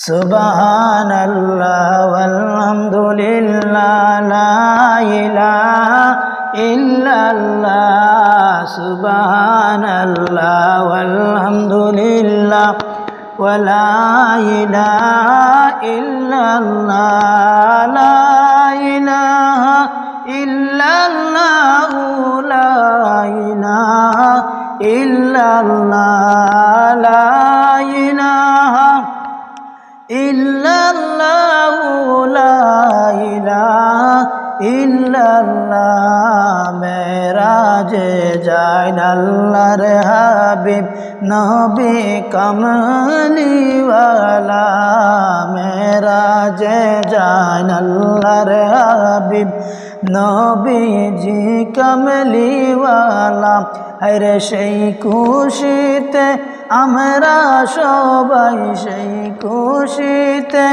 سبحان الله والحمد لله لا إله إلا الله سبحان الله والحمد لله ولا إله إلا الله لا إله إلا الله لا إله إلا الله لا ইল্লাল্লাহ মেরাজে যায় আল্লাহর হাবিব নবী কমলিওয়ালা মেরাজে যায় আল্লাহর হাবিব নবীজি কমলিওয়ালা হায়রে সেই খুশিতে আমরা সবাই সেই খুশিতে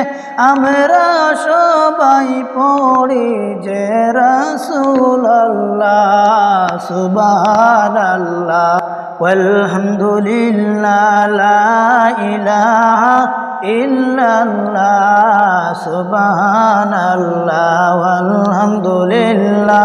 আমরা সবাই পড়ি যে রসুল আল্লাহ সুবাহ আল্লাহ আলহামদুলিল্লাহ লা আলহামদুলিল্লাহ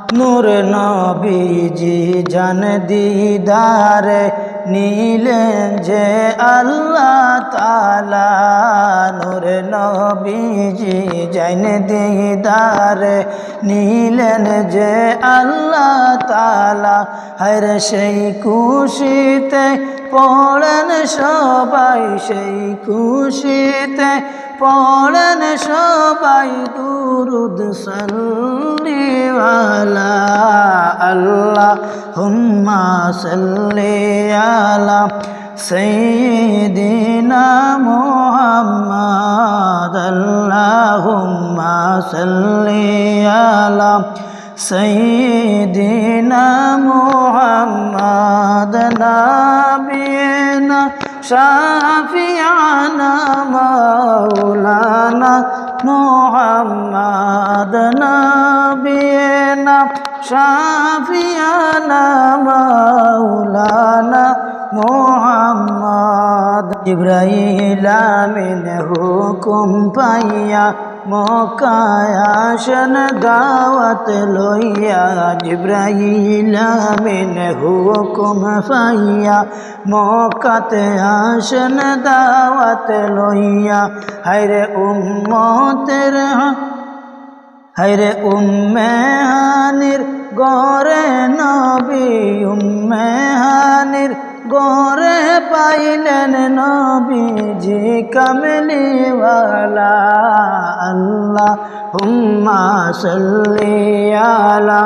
নূর নবীজি জান দিদারে নীলেন যে আল্লাহ তালা নূর নবীজি জান দিদারে নীলেন যে আল্লাহ তালা হর সেই খুশিতে পড়েন সবাই, সেই খুশিতে পড়েন সবাই দুরুদ সল্লিওয়ালা আল্লাহ হুম্মা সাল্লিয়ালা সৈদিনা মোহাম্মদ আল্লাহুম্মা সাল্লিয়ালা সৈদিনা মোহাম্মদ নাবিয়না শাফিয়ানা মাওলানা মোহাম্মদ নাবিয়না শাফিয়ানা মাওলানা মোহাম্মদ ইব্রাহিল আমিন হুকুম পাইয়া মকায় আসন দাওয়াত লইয়া জিব্রাহিল আমিন হুকুম পাইয়া মকাতে আসন দাওয়াত লইয়া। হায়রে উম্মতের হায়রে উম্মে হানির গরে নবী, উম্মে হানির গরে পাইলেন নবীজি কমলিওয়ালা আল্লাহ হুম্মা সাল্লি আলা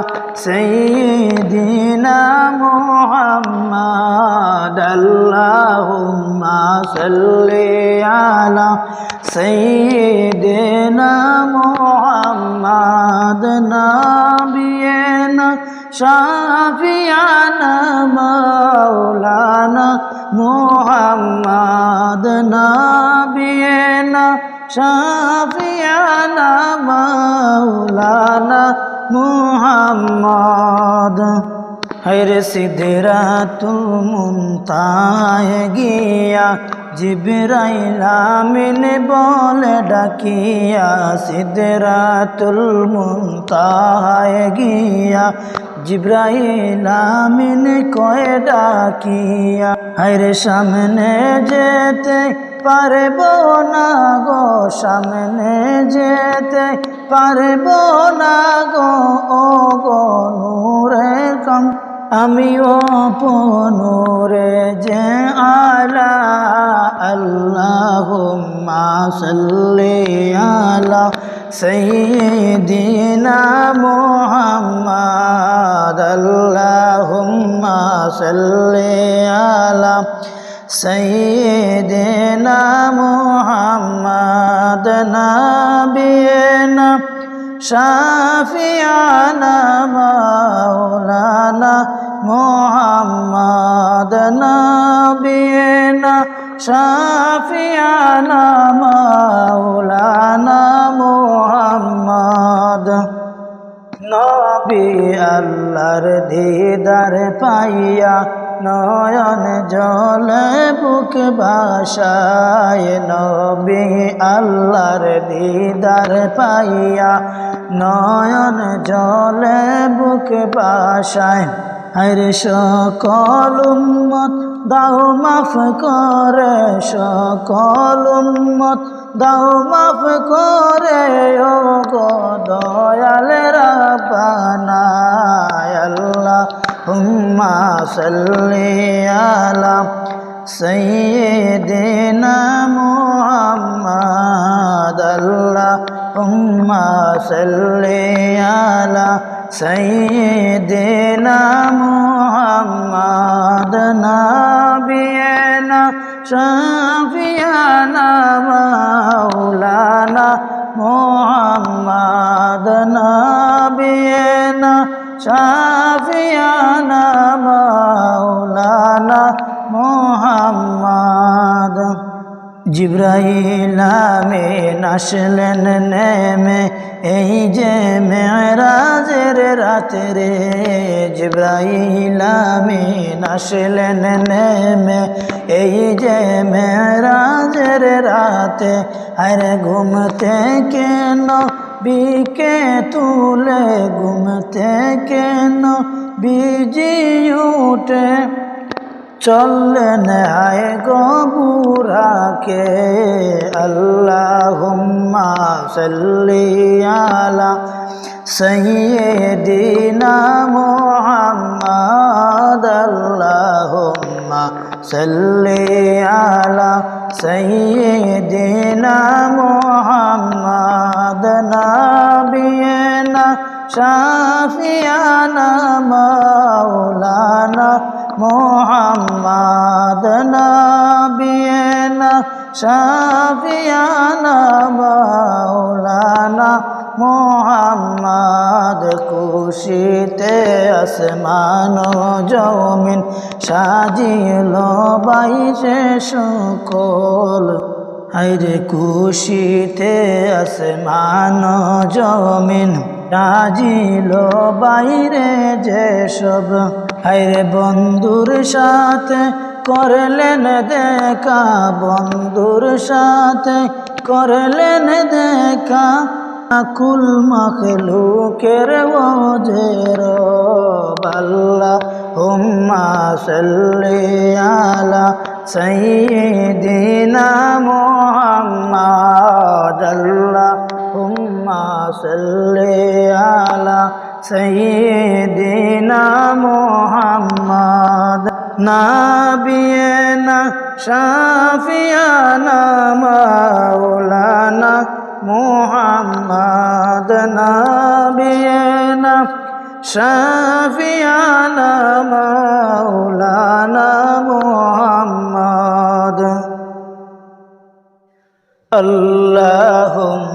সাইয়্যিদিনা মুহাম্মাদ, আল্লাহুম্মা সাল্লি আলা সাইয়্যিদিনা মুহাম্মাদ নাবিয়না শাফিয়ানা, মাওলানা মুহাম্মদ নাবিয়না শাফিয়ানা মাওলানা মুহাম্মদ। হরে সিদরাতুল মুনতায় গিয়া, জিবরাইল আমিন বলে ডাকিয়া, সিদরাতুল মুনতায় গিয়া জিব্রাইল আমিন কয়ে ডাকিয়া হরে সামনে যেতে পারব না গো, সামনে যেতে পারব না গো, ও গো নূরের কম। আমিও পনুরে যে আলা, আল্লাহুম্মা সাল্লি আলা। সাইয়্যিদিনা মুহাম্মাদ আল্লাহুম্মা সাল্লি আলা সাইয়্যিদিনা মুহাম্মাদ নাবিয়না শাফিয়ানা মাওলানা মোহাম্মদ নবিয়েনা শাফিয়ানা মাওলানা মোহাম্মদ। নবী আল্লাহর দিদার পাইয়া নয়ন জলে বুক ভাষায় নবী আল্লাহর দিদার পাইয়া নয়ন জলে বুক ভাষায় হরে সকল উম্মত, দাও মাফ করে সকল উম্মত দাও মাফ করে ও গো দয়াল রাবানায়াল্লাহ হুম্মা সাল্লি আলা সাইয়্যিদিনা মুহাম্মাদ আল্লাহ হুম্মা সাল্লি আলা সাইয়্যিদিনা মুহাম্মাদ, নাবিয়ে شفيعنا مولانا محمد نبينا شفيعنا مولانا محمد জিব্রাইল আমিন আসলেন নেমে এই যে মেরাজের রাতে রে জিব্রাইল আমিন আসলেন নেমে। এই যে মেরাজের রাতে আরে ঘুম থেকে বিকে তুলে, ঘুম থেকে বিজি উঠে চললেন আয় গবুরাকে আল্লাহুম্মা সাল্লি আলা সাইয়্যিদিনা মুহাম্মাদ, আল্লাহুম্মা সাল্লি আলা সাইয়্যিদিনা মুহাম্মাদ, নাবিয়না, শাফিয়ানা, মাওলানা মোহাম্মদ নবিয়েনা শাফিয়ানা, মাওলানা মোহাম্মদ খুশিতে আসমান জমিন সাজিল বাইশে সকল। হাইরে খুশিতে আসমান জমিন রাজিল বাইরে যে সব। হাইরে বন্ধুর সাথে করলেন দেখা, বন্ধুর সাথে করলেন দেখা। কুল মখলুকের ওজের বাল্লা, হুম্মা সাল্লি আলা সাইয়্যিদিনা মুহাম্মাদ اللهم صل على سيدنا محمد نبينا شافينا مولانا محمد نبينا شافينا مولانا محمد اللهم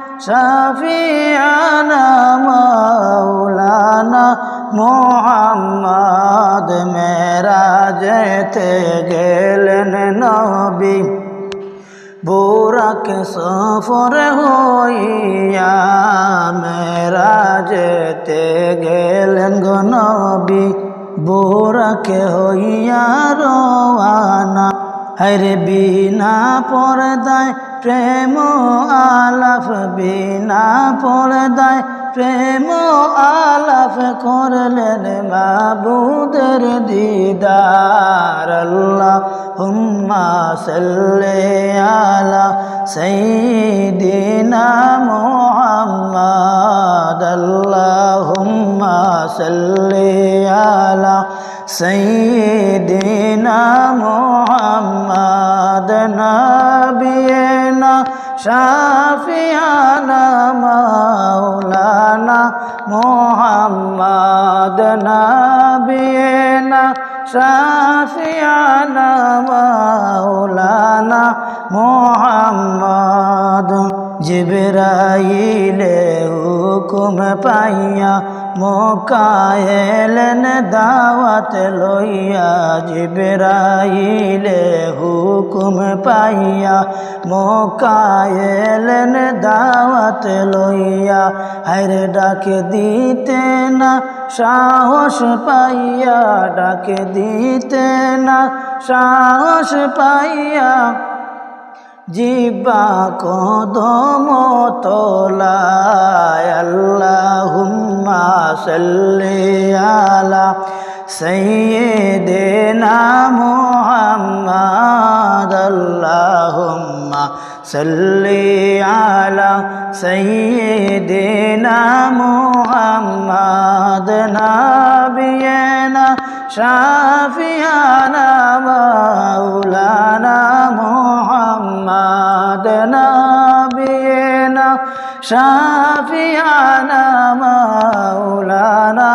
شافينا مولانا মোহাম্মদ মেরা যেতে গেলেন নবী বুরাক সফর হইয়া মেরা যেতে গেলেন গো নবী বুরাকে হইয়া রোয়ানা হরে বিনা পর্দায় প্রেম আলাফ বিনা পর্দায় প্রেম আলাপ করলেন মাবুদের দিদার। আল্লাহ হুম্মা সাল্লে আলা সাইয়্যিদিনা মুহাম্মাদ। আল্লাহ হুম্মা সাল্লে আলা সৈদিনা মোহাম্মদ। নবিয়েনা শাফিয়ানা মাওলানা মোহাম্মদ নবিয়েনা শাফিয়ানা মাওলানা মোহাম্মদ জিবরাইলে হুকুম পাইয়া মোকায়েলেন দাওয়াত লইয়া জিবরাইলে হুকুম পাইয়া মোকায়েলেন দাওয়াত লইয়া হায়রে ডাকে দিতে না সাহস পাইয়া ডাকে দিতে না সাহস পাইয়া জিবা কদম তোলায় আল্লাহুম্মা সাল্লি আলা সাইয়্যিদিনা মুহাম্মাদ আল্লাহুম্মা সাল্লি আলা সাইয়্যিদিনা মুহাম্মাদ নাবিয়ানা শাফিয়ানা মাওলানা মুহাম্মাদ নাবিয়ানা শাফিয়ানা মাওলানা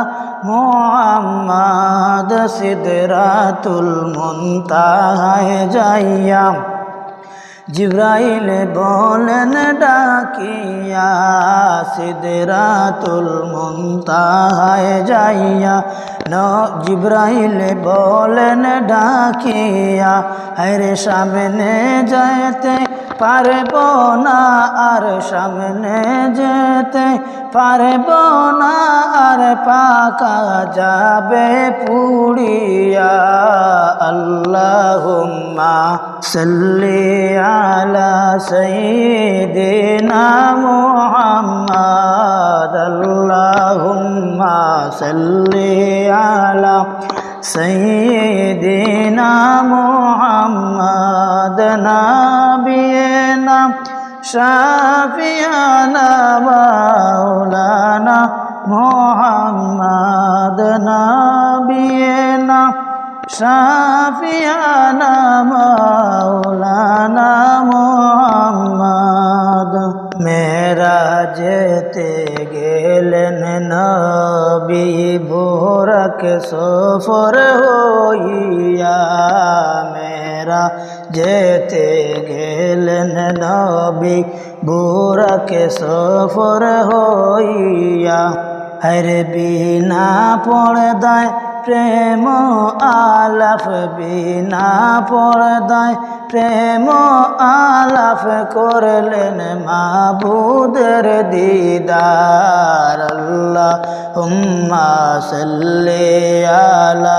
মুহাম্মাদ সিদরাতুল মুনতাহায় যাইয়া জিব্রাইল বলেন ডাকিয়া সিদরাতুল মুনতাহায় যাইয়া ন জিব্রাইল বলেন ডাকিয়া হরে সামনে যেতে পারব না আর সামনে যেতে পারব না আর পাকা যাবে পুড়িয়া। আল্লাহুম্মা সাল্লি আলা সাইয়্যিদিনা মুহাম্মাদ। আল্লাহুম্মা সাল্লি আলা সাইয়্যিদিনা শাফিয়ানা মাওলানা মুহাম্মাদ নাবিয়িনা শাফিয়ানা মাওলানা মুহাম্মদ মেরা যেতে গেলেন নবী ভোরক সফর হইয়া মেরা যেতে গেলেন নবী ভোরক সফর হইয়া। হরে বিনা পড়দায় প্রেম আলাফ বিনা পর্দায় প্রেম আলাফ করলেন মাবুদের দিদার। আল্লাহ হুম্মা সাল্লি আলা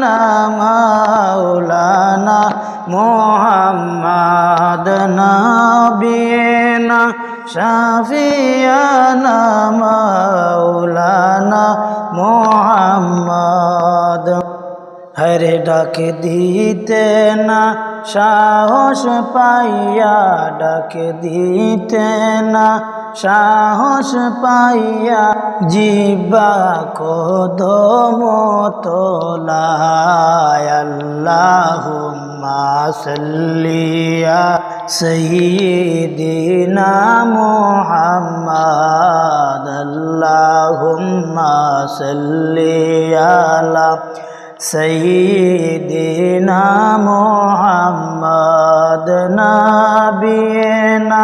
ডাক দিতে না, সাহস পাইয়া ডাক দিতে না, সাহস পাইয়া জিবা কদম তোলায়, আল্লাহুম্মা সাল্লিয়া সৈয়দিনা মুহাম্মাদ, আল্লাহুম্মা সাল্লিয়া সৈদিনা মোহাম্মদ নাবিয়েনা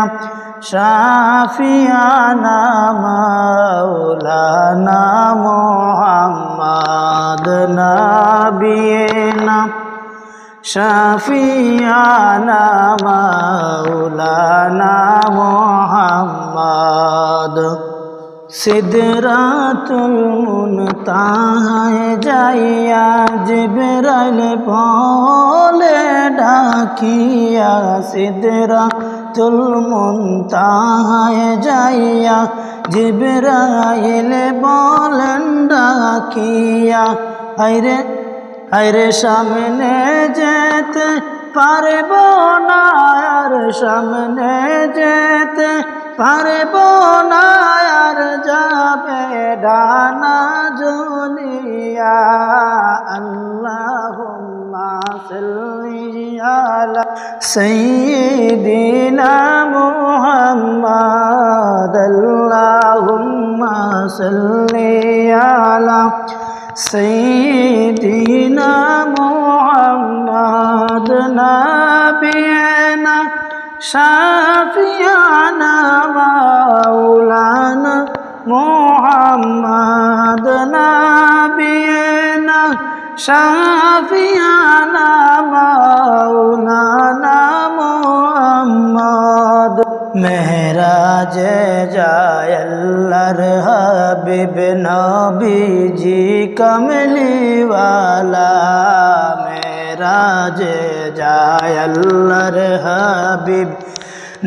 শাফিয়ানা মাওলানা মোহাম্মদ নাবিয়েনা শাফিয়ানা মাওলানা মোহাম্মদ সিদরাতুল মুনতাহায় যাইয়া জিবরাইল বলে ডাকিয়া সিদরাতুল মুনতাহায় যাইয়া জিবরাইল বলেন ডাকিয়া হাইরে হাইরে সামনে যেতে পারব না আর সামনে যেতে পারব না আর যাবে ডানা জুনিয়া আল্লাহুম্মা সাল্লি আলা সাইয়্যিদিনা মুহাম্মাদ। আল্লাহুম্মা সাল্লি আলা সাইয়্যিদিনা মুহাম্মাদ। নাবিয়ানা শাফিয়ানা মাওলানা মোহাম্মদ নাবিয়েনা। শাফিয়ানা মাওলানা মোহাম্মদ। মেহরাজে যায় আল্লাহর হাবিব নবীজি কমলিওয়ালা। মে মেহরাজে যায় আল্লাহর হাবিব।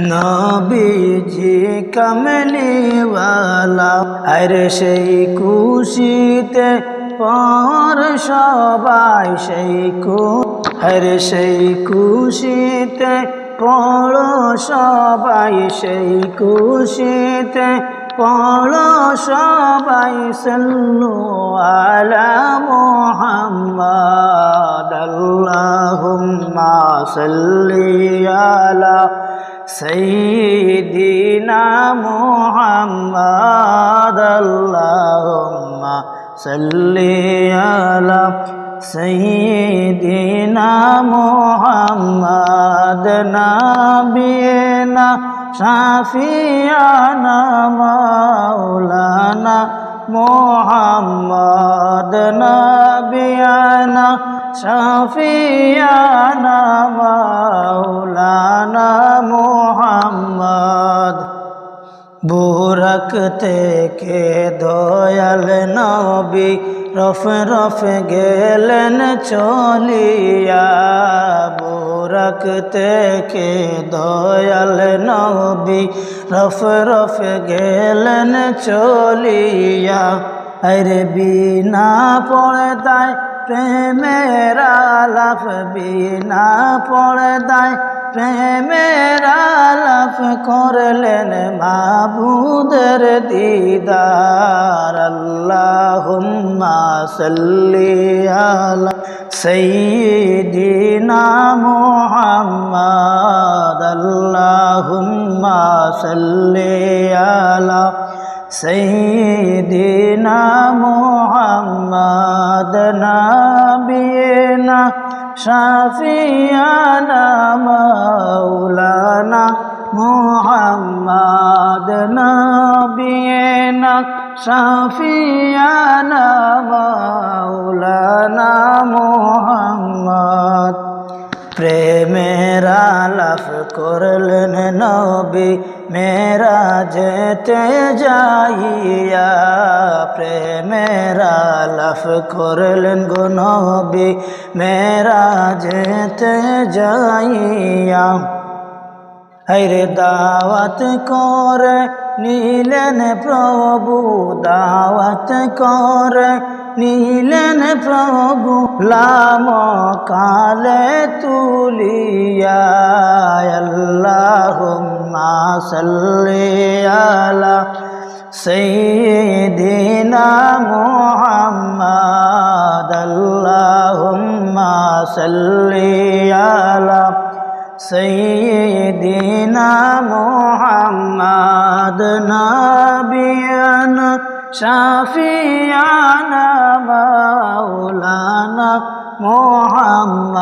নবীজি কমলিওয়ালা আর সেই খুশিতে পর সবাই সেই কু হর সেই খুশিতে পড়ো সবাই সেই খুশিতে পড়ো সবাই সল্লু আলা মোহাম্মদ আল্লাহুম্মা সাল্লি আলা সাইয়্যিদিনা মোহাম্মদ আল্লাহুম্মা সাল্লি আলা শাফিয়ানা মাওলানা মোহাম্মদ নবিয়ানা শাফিয়ানা মাওলানা মোহাম্মদ। বুরক থেকে দয়াল নবী রফ রফ গেলেন চলিয়া, বুরক থেকে দয়াল নবী, রফ রফ গেলেন চলিয়া। আরে বিনা পড়দায় প্রেমের আলাপ, বিনা পড়দায় প্রেমের আলাপ করলেন মাবুদের দিদার। আল্লাহুম্মা সাল্লি আলা সাইয়্যিদিনা মুহাম্মাদ। আল্লাহুম্মা সাল্লি আলা سيدنا محمد نبينا شفيعنا مولانا محمد نبينا شفيعنا مولانا محمد প্রেমের আলাপ করলেন নবী মেরা যেতে যাইয়া প্রেমের আলাপ করলেন গো নবী মেরা যেতে যাইয়া। হরে দাওয়াত করে নীলেন প্রভু, দাওয়াত কর। নীলেন প্রভু, লাম কালে তুলিয়া, আল্লাহুম্মা সাল্লি আলা সাইয়্যিদিনা মুহাম্মাদ, আল্লাহুম্মা سيدنا محمد نبينا شفيعنا مولانا محمد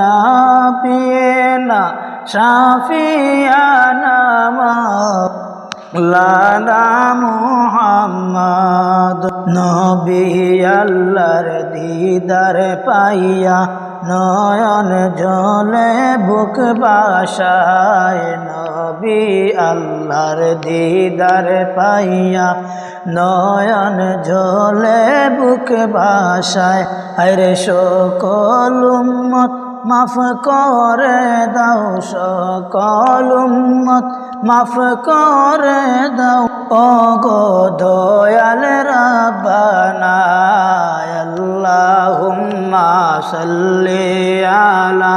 نبينا شفيعنا مولانا محمد নবী আল্লাহর দিদার পাইয়া নয়ন জলে বুক বাসায় নবী আল্লাহর দিদার পাইয়া নয়ন জলে বুক বাসায়। আরে সকল মাফ করে দাও, সকল মাফ করে দাও। ও গো দয়াল রাব্বানা, আল্লাহুম্মা সাল্লি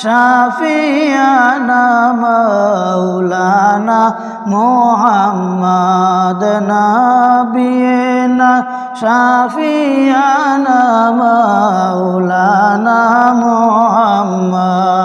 শাফিয়ানা মৌলানা মোহাম্মদ নাবিয়েনা শাফিয়ানা মৌলানা মোহাম্মদ